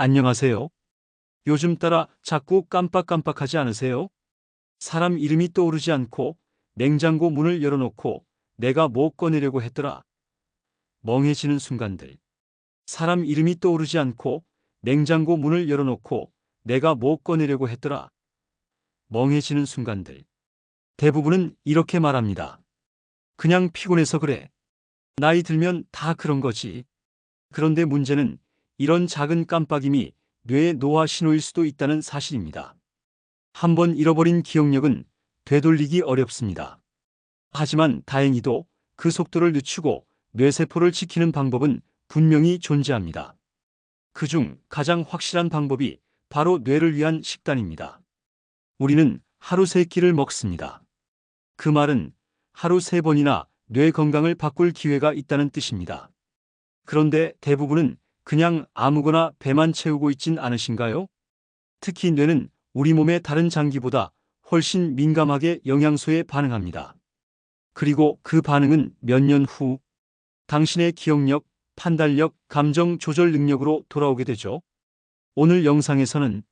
안녕하세요. 요즘 따라 자꾸 깜빡깜빡하지 않으세요? 사람 이름이 떠오르지 않고 냉장고 문을 열어놓고 내가 뭐 꺼내려고 했더라. 멍해지는 순간들. 사람 이름이 떠오르지 않고 냉장고 문을 열어놓고 내가 뭐 꺼내려고 했더라. 멍해지는 순간들. 대부분은 이렇게 말합니다. 그냥 피곤해서 그래. 나이 들면 다 그런 거지. 그런데 문제는 이런 작은 깜빡임이 뇌의 노화 신호일 수도 있다는 사실입니다. 한번 잃어버린 기억력은 되돌리기 어렵습니다. 하지만 다행히도 그 속도를 늦추고 뇌세포를 지키는 방법은 분명히 존재합니다. 그중 가장 확실한 방법이 바로 뇌를 위한 식단입니다. 우리는 하루 세 끼를 먹습니다. 그 말은 하루 세 번이나 뇌 건강을 바꿀 기회가 있다는 뜻입니다. 그런데 대부분은 그냥 아무거나 배만 채우고 있진 않으신가요? 특히 뇌는 우리 몸의 다른 장기보다 훨씬 민감하게 영양소에 반응합니다. 그리고 그 반응은 몇 년 후 당신의 기억력, 판단력, 감정 조절 능력으로 돌아오게 되죠. 오늘 영상에서는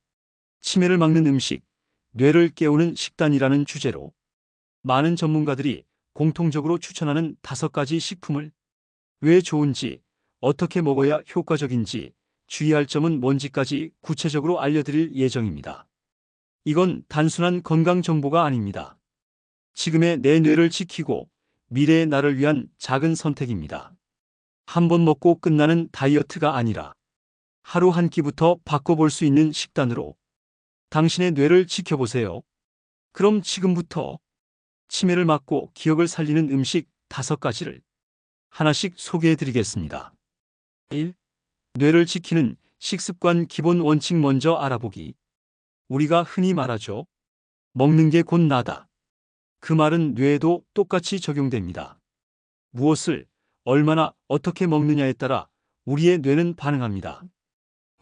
치매를 막는 음식, 뇌를 깨우는 식단이라는 주제로 많은 전문가들이 공통적으로 추천하는 다섯 가지 식품을 왜 좋은지, 어떻게 먹어야 효과적인지, 주의할 점은 뭔지까지 구체적으로 알려드릴 예정입니다. 이건 단순한 건강 정보가 아닙니다. 지금의 내 뇌를 지키고 미래의 나를 위한 작은 선택입니다. 한 번 먹고 끝나는 다이어트가 아니라 하루 한 끼부터 바꿔볼 수 있는 식단으로 당신의 뇌를 지켜보세요. 그럼 지금부터 치매를 막고 기억을 살리는 음식 다섯 가지를 하나씩 소개해 드리겠습니다. 1. 뇌를 지키는 식습관 기본 원칙 먼저 알아보기. 우리가 흔히 말하죠. 먹는 게 곧 나다. 그 말은 뇌에도 똑같이 적용됩니다. 무엇을 얼마나 어떻게 먹느냐에 따라 우리의 뇌는 반응합니다.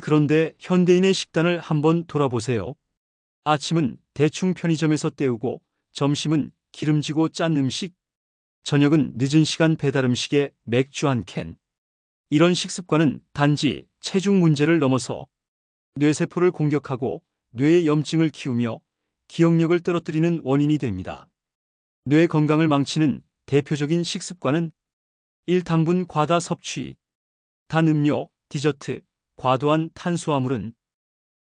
그런데 현대인의 식단을 한번 돌아보세요. 아침은 대충 편의점에서 때우고 점심은 기름지고 짠 음식, 저녁은 늦은 시간 배달 음식에 맥주 한 캔. 이런 식습관은 단지 체중 문제를 넘어서 뇌세포를 공격하고 뇌의 염증을 키우며 기억력을 떨어뜨리는 원인이 됩니다. 뇌 건강을 망치는 대표적인 식습관은 1당분 과다 섭취, 단 음료, 디저트, 과도한 탄수화물은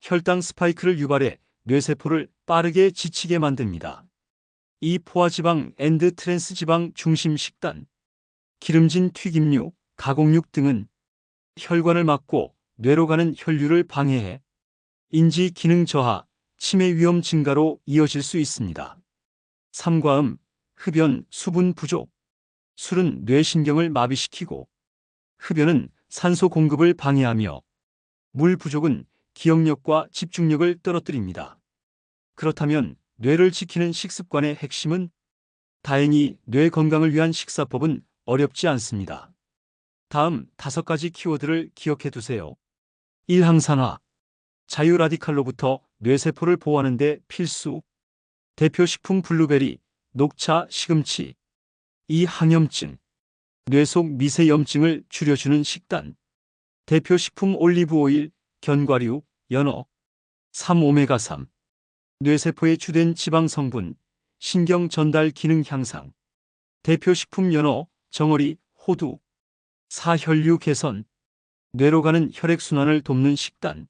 혈당 스파이크를 유발해 뇌세포를 빠르게 지치게 만듭니다. 이 포화지방 앤드 트랜스지방 중심 식단, 기름진 튀김류, 가공육 등은 혈관을 막고 뇌로 가는 혈류를 방해해 인지 기능 저하, 치매 위험 증가로 이어질 수 있습니다. 삼과음, 흡연, 수분 부족. 술은 뇌신경을 마비시키고 흡연은 산소 공급을 방해하며 물 부족은 기억력과 집중력을 떨어뜨립니다. 그렇다면 뇌를 지키는 식습관의 핵심은 다행히 뇌 건강을 위한 식사법은 어렵지 않습니다. 다음 다섯 가지 키워드를 기억해 두세요. 1. 항산화. 자유라디칼로부터 뇌세포를 보호하는 데 필수. 대표 식품 블루베리, 녹차, 시금치. 2. 항염증. 뇌 속 미세염증을 줄여주는 식단. 대표 식품 올리브오일, 견과류, 연어. 3. 오메가3. 뇌세포의 주된 지방 성분, 신경 전달 기능 향상. 대표 식품 연어, 정어리, 호두. 4. 혈류 개선. 뇌로 가는 혈액순환을 돕는 식단.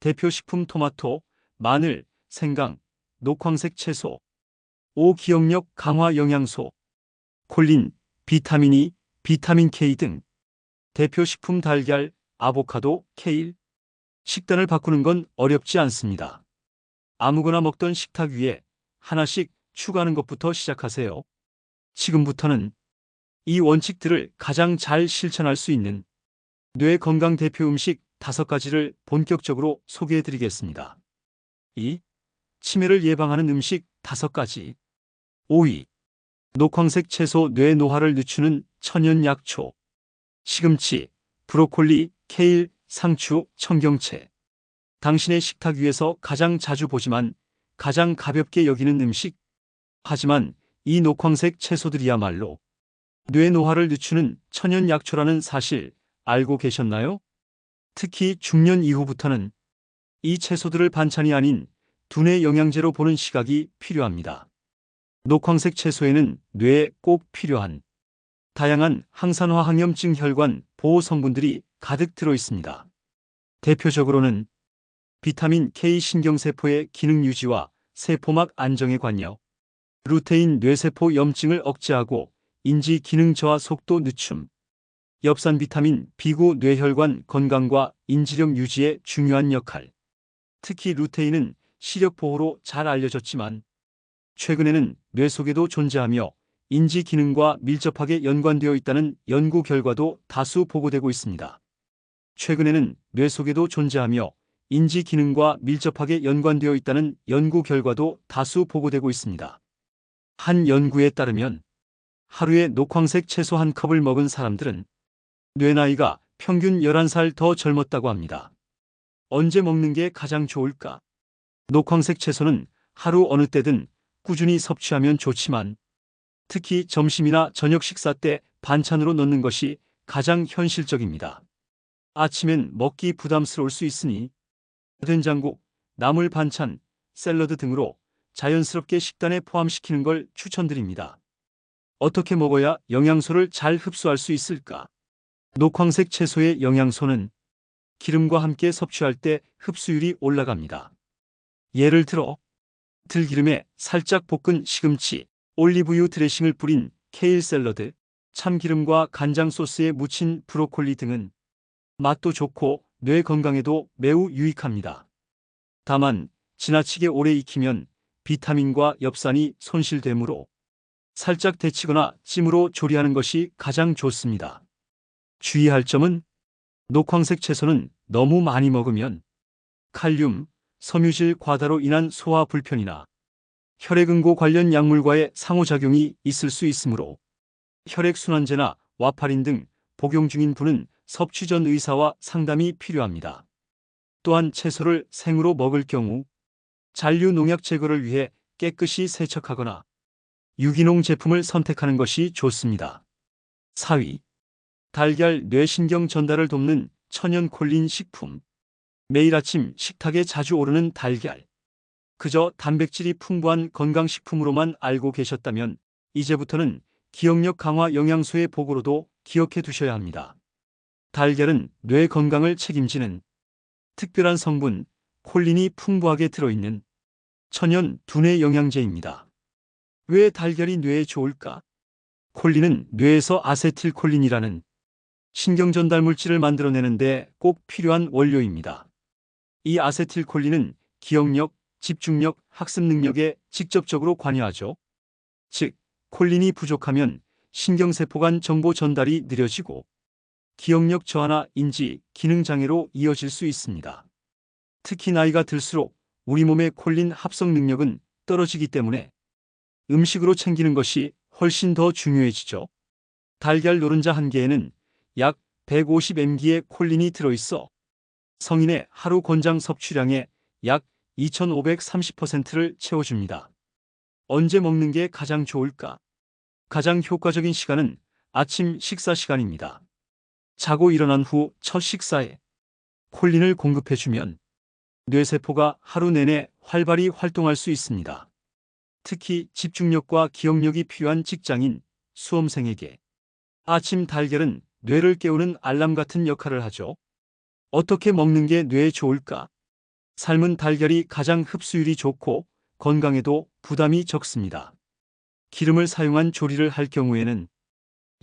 대표 식품 토마토, 마늘, 생강, 녹황색 채소. 5. 기억력 강화 영양소. 콜린, 비타민 E, 비타민 K 등. 대표 식품 달걀, 아보카도, 케일. 식단을 바꾸는 건 어렵지 않습니다. 아무거나 먹던 식탁 위에 하나씩 추가하는 것부터 시작하세요. 지금부터는 이 원칙들을 가장 잘 실천할 수 있는 뇌 건강 대표 음식 다섯 가지를 본격적으로 소개해 드리겠습니다. 2. 치매를 예방하는 음식 다섯 가지. 5위. 녹황색 채소 뇌 노화를 늦추는 천연 약초. 시금치, 브로콜리, 케일, 상추, 청경채. 당신의 식탁 위에서 가장 자주 보지만 가장 가볍게 여기는 음식. 하지만 이 녹황색 채소들이야말로 뇌 노화를 늦추는 천연 약초라는 사실 알고 계셨나요? 특히 중년 이후부터는 이 채소들을 반찬이 아닌 두뇌 영양제로 보는 시각이 필요합니다. 녹황색 채소에는 뇌에 꼭 필요한 다양한 항산화 항염증 혈관 보호 성분들이 가득 들어 있습니다. 대표적으로는 비타민 K 신경세포의 기능 유지와 세포막 안정에 관여, 루테인 뇌세포 염증을 억제하고 인지 기능 저하 속도 늦춤, 엽산 비타민 B9 뇌혈관 건강과 인지력 유지에 중요한 역할. 특히 루테인은 시력 보호로 잘 알려졌지만 최근에는 뇌 속에도 존재하며 인지 기능과 밀접하게 연관되어 있다는 연구 결과도 다수 보고되고 있습니다. 최근에는 뇌 속에도 존재하며 인지 기능과 밀접하게 연관되어 있다는 연구 결과도 다수 보고되고 있습니다. 한 연구에 따르면 하루에 녹황색 채소 한 컵을 먹은 사람들은 뇌 나이가 평균 11살 더 젊었다고 합니다. 언제 먹는 게 가장 좋을까? 녹황색 채소는 하루 어느 때든 꾸준히 섭취하면 좋지만 특히 점심이나 저녁 식사 때 반찬으로 넣는 것이 가장 현실적입니다. 아침엔 먹기 부담스러울 수 있으니 된장국, 나물 반찬, 샐러드 등으로 자연스럽게 식단에 포함시키는 걸 추천드립니다. 어떻게 먹어야 영양소를 잘 흡수할 수 있을까? 녹황색 채소의 영양소는 기름과 함께 섭취할 때 흡수율이 올라갑니다. 예를 들어 들기름에 살짝 볶은 시금치, 올리브유 드레싱을 뿌린 케일 샐러드, 참기름과 간장 소스에 묻힌 브로콜리 등은 맛도 좋고 뇌 건강에도 매우 유익합니다. 다만 지나치게 오래 익히면 비타민과 엽산이 손실되므로 살짝 데치거나 찜으로 조리하는 것이 가장 좋습니다. 주의할 점은 녹황색 채소는 너무 많이 먹으면 칼륨, 섬유질 과다로 인한 소화 불편이나 혈액응고 관련 약물과의 상호작용이 있을 수 있으므로 혈액순환제나 와파린 등 복용 중인 분은 섭취 전 의사와 상담이 필요합니다. 또한 채소를 생으로 먹을 경우 잔류 농약 제거를 위해 깨끗이 세척하거나 유기농 제품을 선택하는 것이 좋습니다. 4위. 달걀 뇌신경 전달을 돕는 천연 콜린 식품. 매일 아침 식탁에 자주 오르는 달걀. 그저 단백질이 풍부한 건강식품으로만 알고 계셨다면 이제부터는 기억력 강화 영양소의 보고로도 기억해 두셔야 합니다. 달걀은 뇌 건강을 책임지는 특별한 성분 콜린이 풍부하게 들어있는 천연 두뇌 영양제입니다. 왜 달걀이 뇌에 좋을까? 콜린은 뇌에서 아세틸콜린이라는 신경전달 물질을 만들어내는데 꼭 필요한 원료입니다. 이 아세틸콜린은 기억력, 집중력, 학습 능력에 직접적으로 관여하죠. 즉, 콜린이 부족하면 신경세포 간 정보 전달이 느려지고 기억력 저하나 인지, 기능 장애로 이어질 수 있습니다. 특히 나이가 들수록 우리 몸의 콜린 합성 능력은 떨어지기 때문에 음식으로 챙기는 것이 훨씬 더 중요해지죠. 달걀 노른자 한 개에는 약 150mg의 콜린이 들어있어 성인의 하루 권장 섭취량의 약 2530%를 채워줍니다. 언제 먹는 게 가장 좋을까? 가장 효과적인 시간은 아침 식사 시간입니다. 자고 일어난 후 첫 식사에 콜린을 공급해주면 뇌세포가 하루 내내 활발히 활동할 수 있습니다. 특히 집중력과 기억력이 필요한 직장인, 수험생에게 아침 달걀은 뇌를 깨우는 알람 같은 역할을 하죠. 어떻게 먹는 게 뇌에 좋을까? 삶은 달걀이 가장 흡수율이 좋고 건강에도 부담이 적습니다. 기름을 사용한 조리를 할 경우에는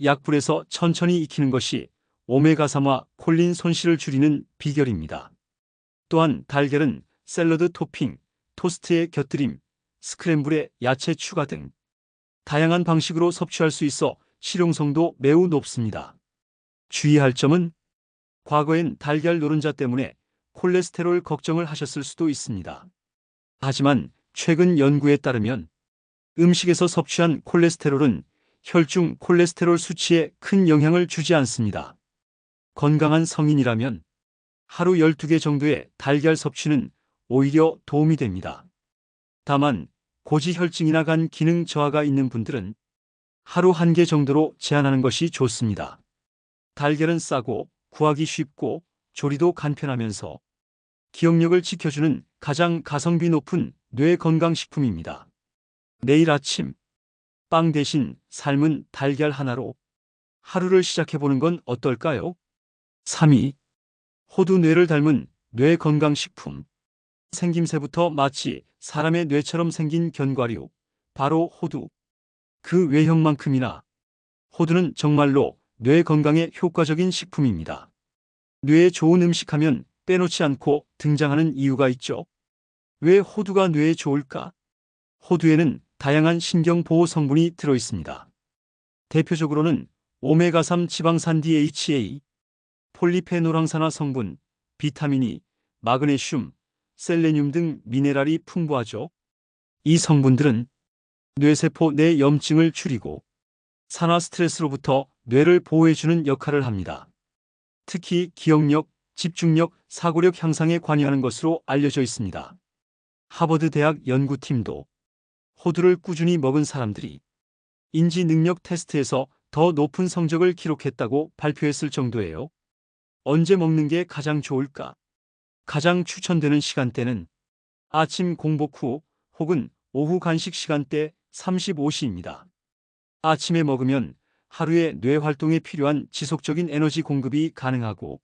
약불에서 천천히 익히는 것이 오메가3와 콜린 손실을 줄이는 비결입니다. 또한 달걀은 샐러드 토핑, 토스트에 곁들임, 스크램블에 야채 추가 등 다양한 방식으로 섭취할 수 있어 실용성도 매우 높습니다. 주의할 점은 과거엔 달걀 노른자 때문에 콜레스테롤 걱정을 하셨을 수도 있습니다. 하지만 최근 연구에 따르면 음식에서 섭취한 콜레스테롤은 혈중 콜레스테롤 수치에 큰 영향을 주지 않습니다. 건강한 성인이라면 하루 12개 정도의 달걀 섭취는 오히려 도움이 됩니다. 다만 고지혈증이나 간 기능 저하가 있는 분들은 하루 한 개 정도로 제한하는 것이 좋습니다. 달걀은 싸고 구하기 쉽고 조리도 간편하면서 기억력을 지켜주는 가장 가성비 높은 뇌 건강식품입니다. 내일 아침 빵 대신 삶은 달걀 하나로 하루를 시작해보는 건 어떨까요? 3위. 호두 뇌를 닮은 뇌 건강식품. 생김새부터 마치 사람의 뇌처럼 생긴 견과류, 바로 호두. 그 외형만큼이나 호두는 정말로 뇌 건강에 효과적인 식품입니다. 뇌에 좋은 음식 하면 빼놓지 않고 등장하는 이유가 있죠. 왜 호두가 뇌에 좋을까? 호두에는 다양한 신경보호 성분이 들어있습니다. 대표적으로는 오메가3 지방산 DHA, 폴리페놀 항산화 성분, 비타민 E, 마그네슘, 셀레늄 등 미네랄이 풍부하죠. 이 성분들은 뇌세포 내 염증을 줄이고 산화 스트레스로부터 뇌를 보호해주는 역할을 합니다. 특히 기억력, 집중력, 사고력 향상에 관여하는 것으로 알려져 있습니다. 하버드 대학 연구팀도 호두를 꾸준히 먹은 사람들이 인지 능력 테스트에서 더 높은 성적을 기록했다고 발표했을 정도예요. 언제 먹는 게 가장 좋을까? 가장 추천되는 시간대는 아침 공복 후 혹은 오후 간식 시간대 35시입니다. 아침에 먹으면 하루의 뇌 활동에 필요한 지속적인 에너지 공급이 가능하고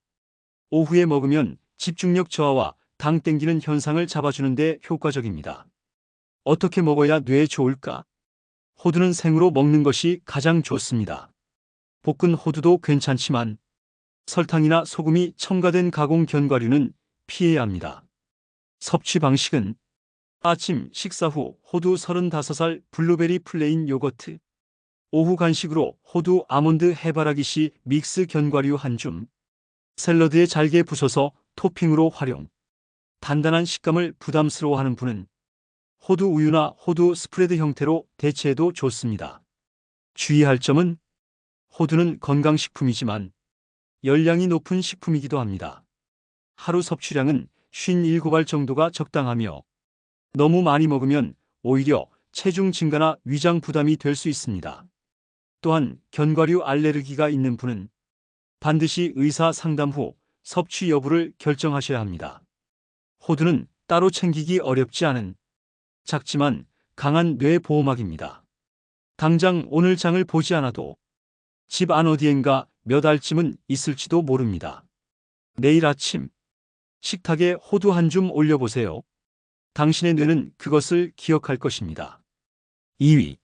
오후에 먹으면 집중력 저하와 당 땡기는 현상을 잡아주는 데 효과적입니다. 어떻게 먹어야 뇌에 좋을까? 호두는 생으로 먹는 것이 가장 좋습니다. 볶은 호두도 괜찮지만 설탕이나 소금이 첨가된 가공 견과류는 피해야 합니다. 섭취 방식은 아침 식사 후 호두 35살 블루베리 플레인 요거트 오후 간식으로 호두 아몬드 해바라기 씨 믹스 견과류 한 줌 샐러드에 잘게 부숴서 토핑으로 활용 단단한 식감을 부담스러워하는 분은 호두 우유나 호두 스프레드 형태로 대체해도 좋습니다. 주의할 점은 호두는 건강식품이지만 열량이 높은 식품이기도 합니다. 하루 섭취량은 57알 정도가 적당하며 너무 많이 먹으면 오히려 체중 증가나 위장 부담이 될 수 있습니다. 또한 견과류 알레르기가 있는 분은 반드시 의사 상담 후 섭취 여부를 결정하셔야 합니다. 호두는 따로 챙기기 어렵지 않은 작지만 강한 뇌 보호막입니다. 당장 오늘 장을 보지 않아도 집 안 어디엔가 몇 알쯤은 있을지도 모릅니다. 내일 아침 식탁에 호두 한 줌 올려보세요. 당신의 뇌는 그것을 기억할 것입니다. 2위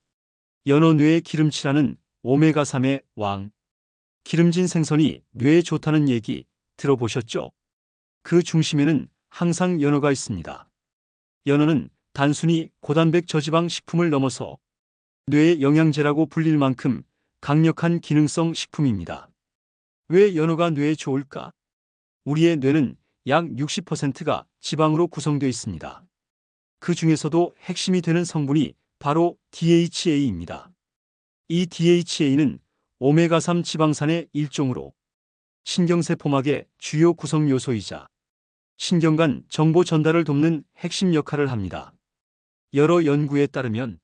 연어 뇌의 기름칠하는 오메가3의 왕 기름진 생선이 뇌에 좋다는 얘기 들어보셨죠? 그 중심에는 항상 연어가 있습니다. 연어는 단순히 고단백 저지방 식품을 넘어서 뇌의 영양제라고 불릴 만큼 강력한 기능성 식품입니다. 왜 연어가 뇌에 좋을까? 우리의 뇌는 약 60%가 지방으로 구성되어 있습니다. 그 중에서도 핵심이 되는 성분이 바로 DHA입니다. 이 DHA는 오메가3 지방산의 일종으로 신경세포막의 주요 구성 요소이자 신경간 정보 전달을 돕는 핵심 역할을 합니다. 여러 연구에 따르면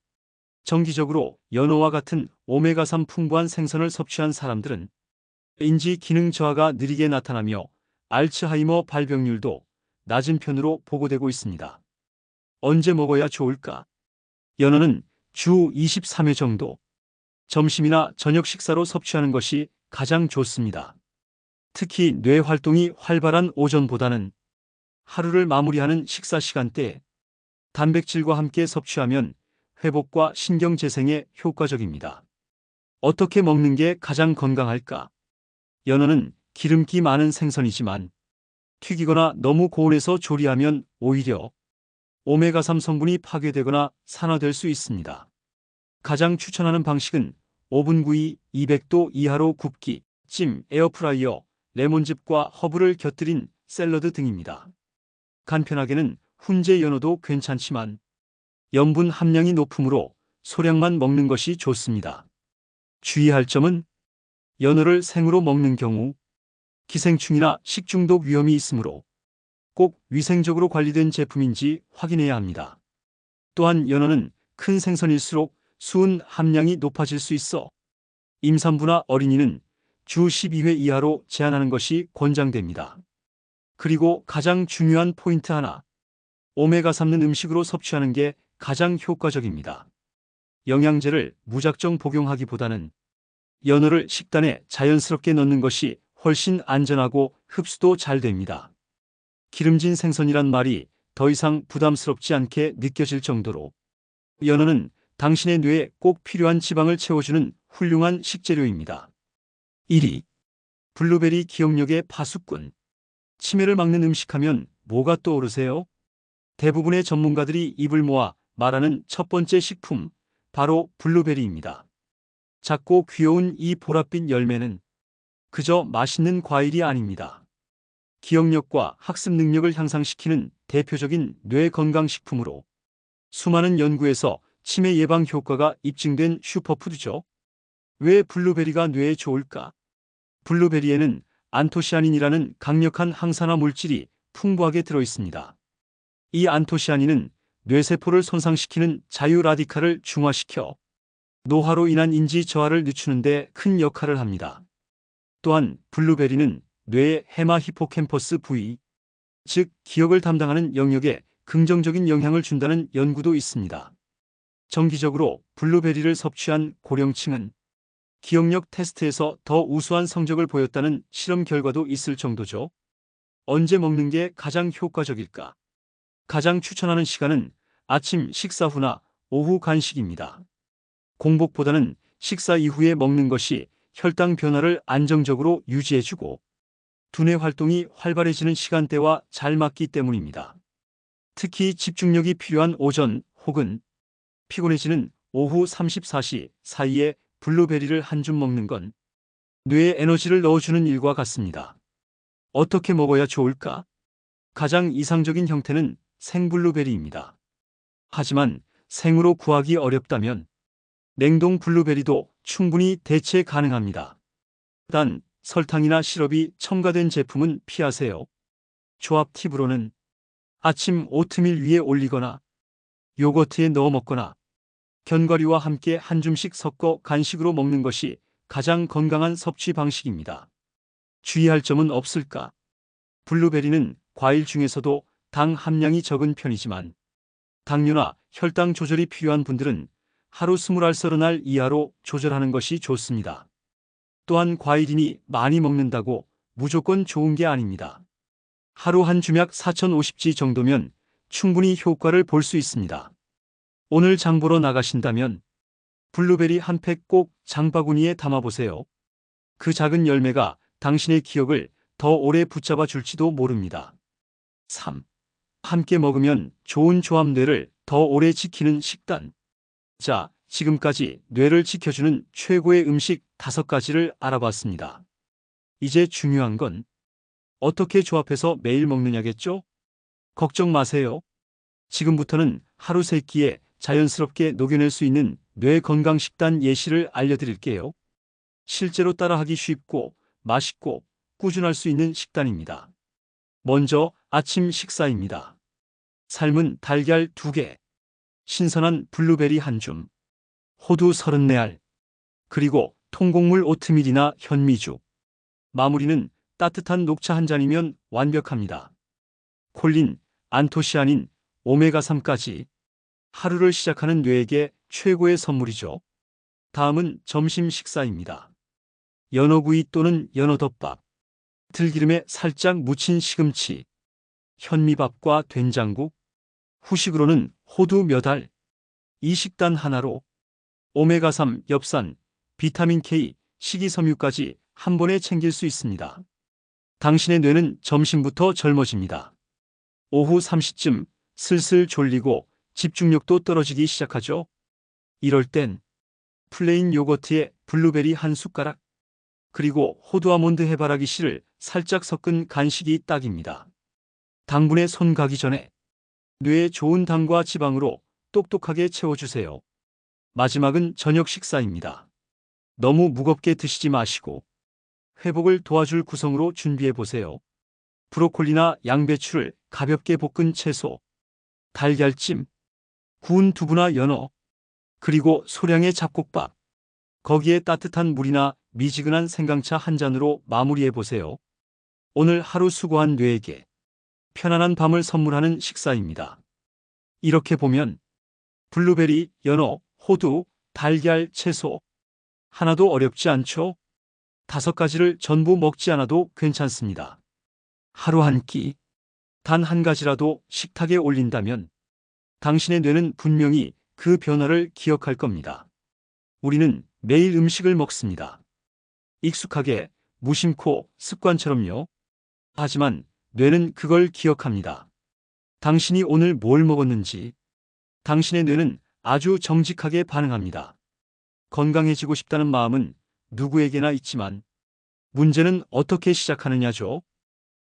정기적으로 연어와 같은 오메가3 풍부한 생선을 섭취한 사람들은 인지 기능 저하가 느리게 나타나며 알츠하이머 발병률도 낮은 편으로 보고되고 있습니다. 언제 먹어야 좋을까? 연어는 주 23회 정도 점심이나 저녁 식사로 섭취하는 것이 가장 좋습니다. 특히 뇌 활동이 활발한 오전보다는 하루를 마무리하는 식사 시간대에 단백질과 함께 섭취하면 회복과 신경 재생에 효과적입니다. 어떻게 먹는 게 가장 건강할까? 연어는 기름기 많은 생선이지만 튀기거나 너무 고온에서 조리하면 오히려 오메가3 성분이 파괴되거나 산화될 수 있습니다. 가장 추천하는 방식은 오븐 구이 200도 이하로 굽기, 찜, 에어프라이어, 레몬즙과 허브를 곁들인 샐러드 등입니다. 간편하게는 훈제 연어도 괜찮지만 염분 함량이 높으므로 소량만 먹는 것이 좋습니다. 주의할 점은 연어를 생으로 먹는 경우 기생충이나 식중독 위험이 있으므로 꼭 위생적으로 관리된 제품인지 확인해야 합니다. 또한 연어는 큰 생선일수록 수은 함량이 높아질 수 있어 임산부나 어린이는 주 12회 이하로 제한하는 것이 권장됩니다. 그리고 가장 중요한 포인트 하나. 오메가3는 음식으로 섭취하는 게 가장 효과적입니다. 영양제를 무작정 복용하기보다는 연어를 식단에 자연스럽게 넣는 것이 훨씬 안전하고 흡수도 잘 됩니다. 기름진 생선이란 말이 더 이상 부담스럽지 않게 느껴질 정도로 연어는 당신의 뇌에 꼭 필요한 지방을 채워주는 훌륭한 식재료입니다. 1위. 블루베리 기억력의 파수꾼. 치매를 막는 음식하면 뭐가 떠오르세요? 대부분의 전문가들이 입을 모아 말하는 첫 번째 식품, 바로 블루베리입니다. 작고 귀여운 이 보랏빛 열매는 그저 맛있는 과일이 아닙니다. 기억력과 학습 능력을 향상시키는 대표적인 뇌 건강식품으로 수많은 연구에서 치매 예방 효과가 입증된 슈퍼푸드죠. 왜 블루베리가 뇌에 좋을까? 블루베리에는 안토시아닌이라는 강력한 항산화 물질이 풍부하게 들어 있습니다. 이 안토시아닌은 뇌세포를 손상시키는 자유 라디칼을 중화시켜 노화로 인한 인지 저하를 늦추는 데 큰 역할을 합니다. 또한 블루베리는 뇌의 헤마 히포캠퍼스 부위, 즉 기억을 담당하는 영역에 긍정적인 영향을 준다는 연구도 있습니다. 정기적으로 블루베리를 섭취한 고령층은 기억력 테스트에서 더 우수한 성적을 보였다는 실험 결과도 있을 정도죠. 언제 먹는 게 가장 효과적일까? 가장 추천하는 시간은 아침 식사 후나 오후 간식입니다. 공복보다는 식사 이후에 먹는 것이 혈당 변화를 안정적으로 유지해주고 두뇌 활동이 활발해지는 시간대와 잘 맞기 때문입니다. 특히 집중력이 필요한 오전 혹은 피곤해지는 오후 34시 사이에 블루베리를 한 줌 먹는 건 뇌에 에너지를 넣어주는 일과 같습니다. 어떻게 먹어야 좋을까? 가장 이상적인 형태는 생블루베리입니다. 하지만 생으로 구하기 어렵다면 냉동 블루베리도 충분히 대체 가능합니다. 단 설탕이나 시럽이 첨가된 제품은 피하세요. 조합 팁으로는 아침 오트밀 위에 올리거나 요거트에 넣어 먹거나 견과류와 함께 한 줌씩 섞어 간식으로 먹는 것이 가장 건강한 섭취 방식입니다. 주의할 점은 없을까? 블루베리는 과일 중에서도 당 함량이 적은 편이지만 당뇨나 혈당 조절이 필요한 분들은 하루 20알 30알 이하로 조절하는 것이 좋습니다. 또한 과일이니 많이 먹는다고 무조건 좋은 게 아닙니다. 하루 한 주약 4050지 정도면 충분히 효과를 볼 수 있습니다. 오늘 장 보러 나가신다면 블루베리 한 팩 꼭 장바구니에 담아보세요. 그 작은 열매가 당신의 기억을 더 오래 붙잡아 줄지도 모릅니다. 3. 함께 먹으면 좋은 조합 뇌를 더 오래 지키는 식단. 자, 지금까지 뇌를 지켜주는 최고의 음식 다섯 가지를 알아봤습니다. 이제 중요한 건 어떻게 조합해서 매일 먹느냐겠죠? 걱정 마세요. 지금부터는 하루 세 끼에 자연스럽게 녹여낼 수 있는 뇌 건강 식단 예시를 알려드릴게요. 실제로 따라하기 쉽고 맛있고 꾸준할 수 있는 식단입니다. 먼저 아침 식사입니다. 삶은 달걀 2개, 신선한 블루베리 한 줌, 호두 34알, 그리고 통곡물 오트밀이나 현미죽. 마무리는 따뜻한 녹차 한 잔이면 완벽합니다. 콜린, 안토시아닌, 오메가3까지 하루를 시작하는 뇌에게 최고의 선물이죠. 다음은 점심 식사입니다. 연어구이 또는 연어덮밥, 들기름에 살짝 묻힌 시금치, 현미밥과 된장국, 후식으로는 호두 몇 알, 이 식단 하나로 오메가3, 엽산, 비타민 K, 식이섬유까지 한 번에 챙길 수 있습니다. 당신의 뇌는 점심부터 젊어집니다. 오후 3시쯤 슬슬 졸리고 집중력도 떨어지기 시작하죠. 이럴 땐 플레인 요거트에 블루베리 한 숟가락 그리고 호두 아몬드 해바라기 씨를 살짝 섞은 간식이 딱입니다. 당분에 손 가기 전에 뇌에 좋은 당과 지방으로 똑똑하게 채워주세요. 마지막은 저녁 식사입니다. 너무 무겁게 드시지 마시고 회복을 도와줄 구성으로 준비해 보세요. 브로콜리나 양배추를 가볍게 볶은 채소, 달걀찜, 구운 두부나 연어, 그리고 소량의 잡곡밥. 거기에 따뜻한 물이나 미지근한 생강차 한 잔으로 마무리해 보세요. 오늘 하루 수고한 뇌에게 편안한 밤을 선물하는 식사입니다. 이렇게 보면 블루베리, 연어, 호두, 달걀, 채소 하나도 어렵지 않죠? 다섯 가지를 전부 먹지 않아도 괜찮습니다. 하루 한 끼, 단 한 가지라도 식탁에 올린다면 당신의 뇌는 분명히 그 변화를 기억할 겁니다. 우리는 매일 음식을 먹습니다. 익숙하게, 무심코, 습관처럼요. 하지만 뇌는 그걸 기억합니다. 당신이 오늘 뭘 먹었는지 당신의 뇌는 아주 정직하게 반응합니다. 건강해지고 싶다는 마음은 누구에게나 있지만 문제는 어떻게 시작하느냐죠.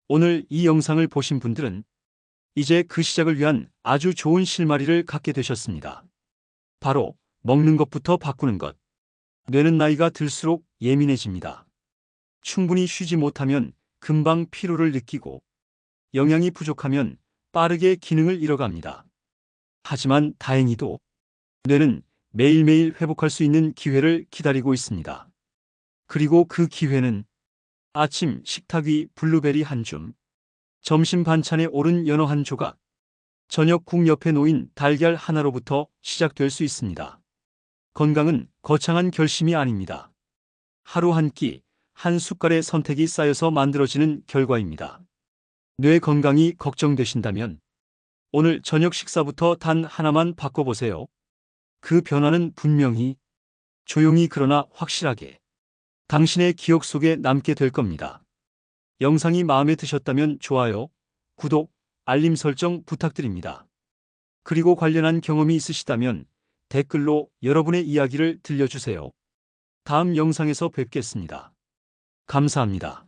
오늘 이 영상을 보신 분들은 이제 그 시작을 위한 아주 좋은 실마리를 갖게 되셨습니다. 바로 먹는 것부터 바꾸는 것. 뇌는 나이가 들수록 예민해집니다. 충분히 쉬지 못하면 금방 피로를 느끼고 영양이 부족하면 빠르게 기능을 잃어갑니다. 하지만 다행히도 뇌는 매일매일 회복할 수 있는 기회를 기다리고 있습니다. 그리고 그 기회는 아침 식탁 위 블루베리 한 줌, 점심 반찬에 오른 연어 한 조각, 저녁 국 옆에 놓인 달걀 하나로부터 시작될 수 있습니다. 건강은 거창한 결심이 아닙니다. 하루 한 끼, 한 숟갈의 선택이 쌓여서 만들어지는 결과입니다. 뇌 건강이 걱정되신다면 오늘 저녁 식사부터 단 하나만 바꿔보세요. 그 변화는 분명히 조용히 그러나 확실하게 당신의 기억 속에 남게 될 겁니다. 영상이 마음에 드셨다면 좋아요, 구독, 알림 설정 부탁드립니다. 그리고 관련한 경험이 있으시다면 댓글로 여러분의 이야기를 들려주세요. 다음 영상에서 뵙겠습니다. 감사합니다.